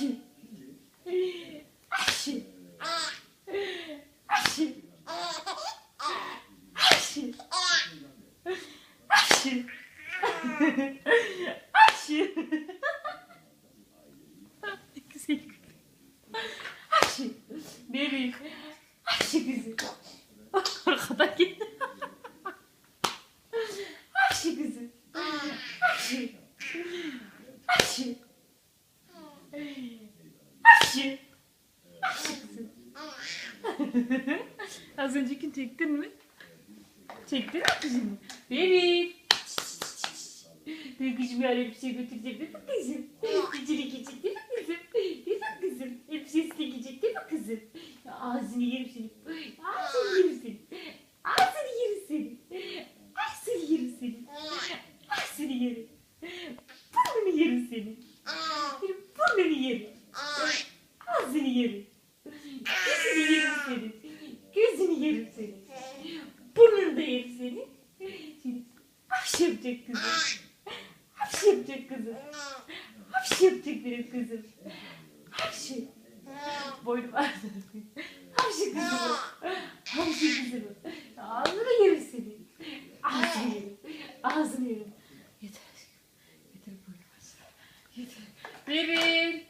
Güzel. Hapşi. Bebeğim. Hapşi Kızım. Az önceki çektin mi? Çektin mi kızım? Bebeğim. Duyguşum yani elbise götürecek değil mi kızım? Gücünü geçecek değil mi kızım? Değil mi kızım? Elbisesi de giyecek değil mi kızım? Ağzını yerim seni. Ağzını yerim seni. Ağzını yerim. Ağzını yerim. Ağzını yerim. Burnunu yerim seni. yerim. Gözünü yerim senin. Gözünü yerim senin. Burnunu da yerim senin. Şimdi hapş yapacak kızım. Hapş yapacak kızım. Hapş yapacak benim kızım. Hapş. Boynum ağrıdı. Hapş kızım. Hapş kızım. Ağzını yerim senin. Ağzını yerim. Ağzını yerim. Yeter. Yeter boynum ağrıdı. Yeter. Bebeğim.